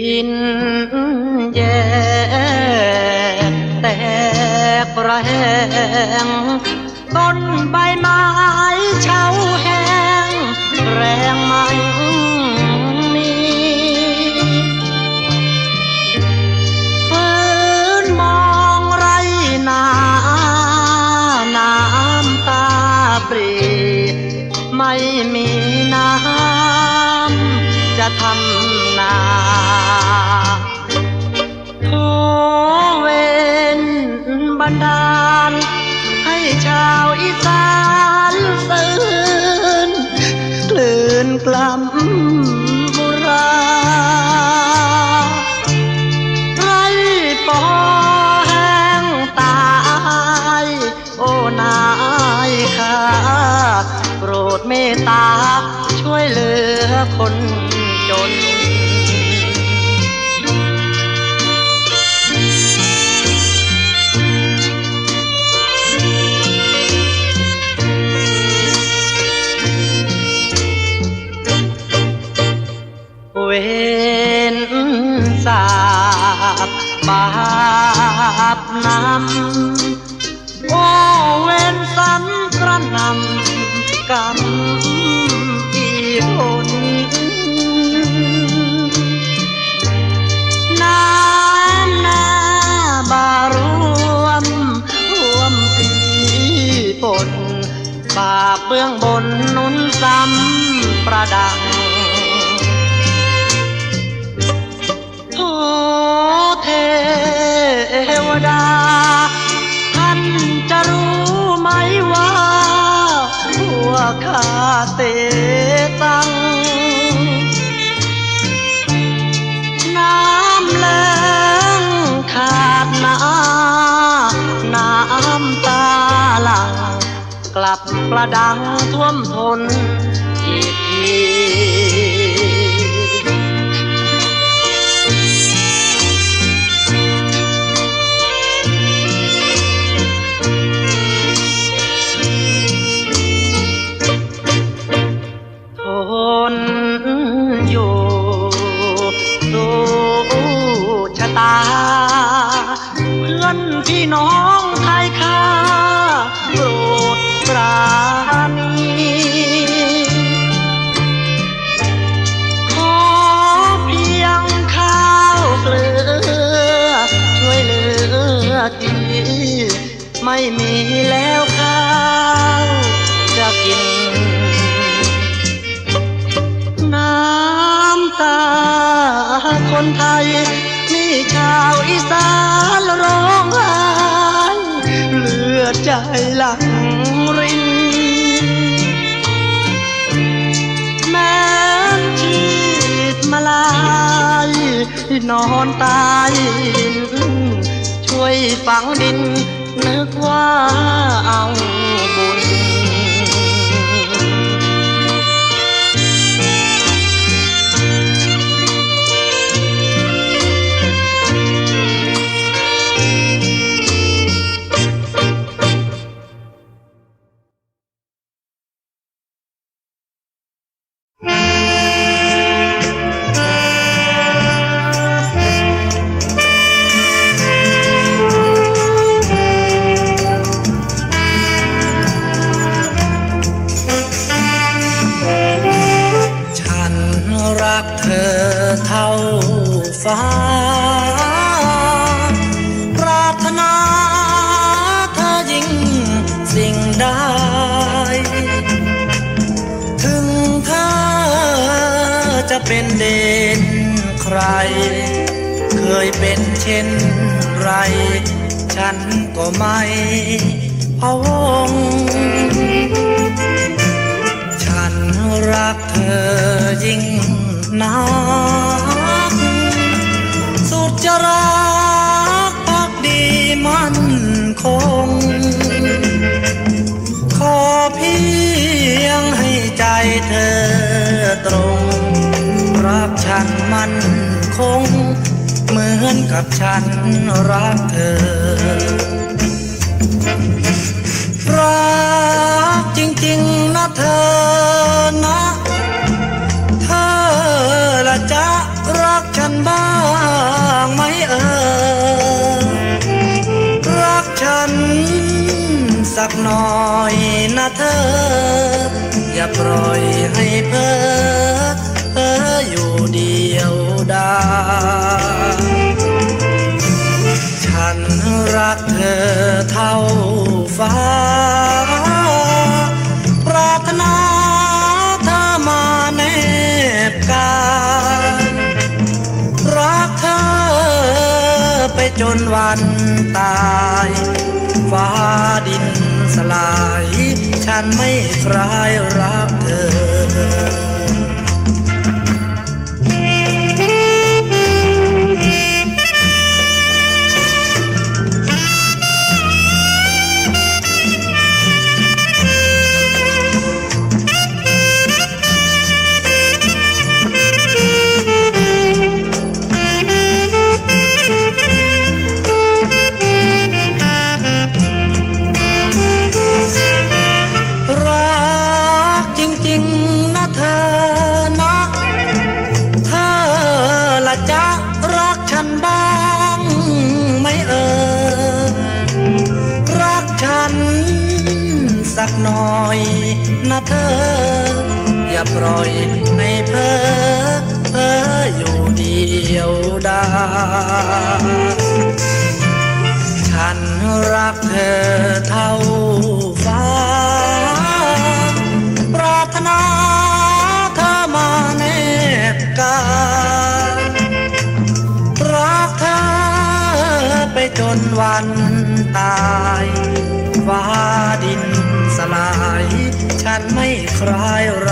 ดินแยกแตกระแหงต้นใบไม้เฉาแห้งแรงมันมีฟื้นมองไรนาน้ำตาปรีไม่มีน้ำจะทำนา บันดาล ให้ชาวอีสานตื่นกลืนกล่ำบุราไรปอแห้งตาย โอ้นายข้าโปรดเมตตาช่วยเหลือคน นสาบบาปนำโอเวนสันกระนำกรรมอีผลน้ำหน้าบารวมท่วมปีปนบาปเบื้องบนนุนซ้ำประดัง ดา ท่านจะรู้ไหมว่าพวข้าเตตัง น้ำแล้งขาดนาน้ำตาหลัง กลับประดังท่วมทนอีกที อนพี่น้องไทยค่าโปรดปราณีขอเพียงข้าวเกลือ ช่วยเหลือทีไม่มีแล้วข้าวจะกิน น้ำตาคนไทยนี่ชาวอีสาน ร้องไห้เลือดใจหลังรินแม้ชีดมาลายนอนตายช่วยฝังดินนึกว่าเอาบุญ ฟ้า ปรารถนาเธอยิ่งสิ่งใดถึงเธอจะเป็นเด่นใคร เคยเป็นเช่นไร ฉันก็ไม่พะวงันมันคง เหมือนกับฉันรักเธอ รักจริงๆนะเธอนะ เธอละจะรักฉันบ้างไหมเออ รักฉันสักหน่อยนะเธอ อย่าปล่อยให้เพ้อ ดา ฉันรักเธอเท่าฟ้า ปรารถนาเธอมาแนบกายรักเธอไปจนวันตายฟ้าดินสลาย ฉันไม่คลายรักเธอ อย่าปล่อยให้เพ้อเพ้ออยู่เดียวดายฉันรักเธอเท่าฟ้า ปรารถนาเธอมาแนบการักเธอไปจนวันตายฟ้าดินสลาย ฉันไม่คลายร